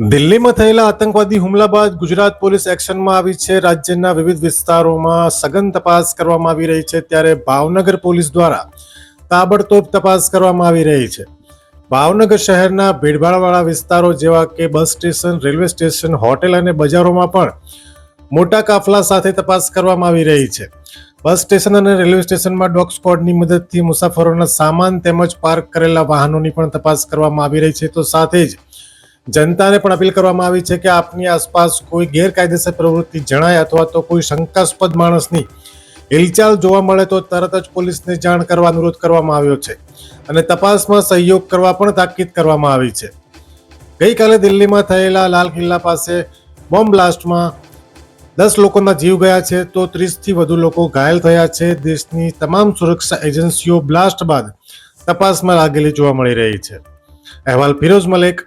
દિલ્હીમાં થયેલા આતંકવાદી હુમલા બાદ ગુજરાત પોલીસ એક્શનમાં આવી છે. રાજ્યના વિવિધ વિસ્તારોમાં સઘન તપાસ કરવામાં આવી રહી છે ત્યારે ભાવનગર પોલીસ દ્વારા તાબડતોબ તપાસ કરવામાં આવી રહી છે. ભાવનગર શહેરના ભીડભાડવાળા વિસ્તારો જેવા કે bus station, railway station, hotel અને બજારોમાં પણ મોટા કાફલા સાથે તપાસ કરવામાં આવી રહી છે. બસ સ્ટેશન અને રેલવે સ્ટેશનમાં ડોગ સ્કોડની મદદથી મુસાફરોના સામાન તેમજ પાર્ક કરેલા વાહનોની પણ તપાસ કરવામાં આવી રહી છે. તો સાથે જ જનતાને પણ અપીલ કરવામાં આવી છે કે આપની આસપાસ કોઈ ગેરકાયદેસર પ્રવૃત્તિ જણાય અથવા તો કોઈ શંકાસ્પદ માણસની હિલચાલ જોવા મળે તો તરત જ પોલીસને જાણ કરવા અનુરોધ કરવામાં આવ્યો છે અને તપાસમાં સહયોગ કરવા પણ તાકીદ કરવામાં આવી છે. ગઈકાલે દિલ્હીમાં થયેલા લાલ કિલ્લા પાસે બોમ્બ બ્લાસ્ટમાં દસ લોકોના જીવ ગયા છે તો ત્રીસથી વધુ લોકો ઘાયલ થયા છે. દેશની તમામ સુરક્ષા એજન્સીઓ બ્લાસ્ટ બાદ તપાસમાં લાગેલી જોવા મળી રહી છે. અહેવાલ ફિરોઝ મલેક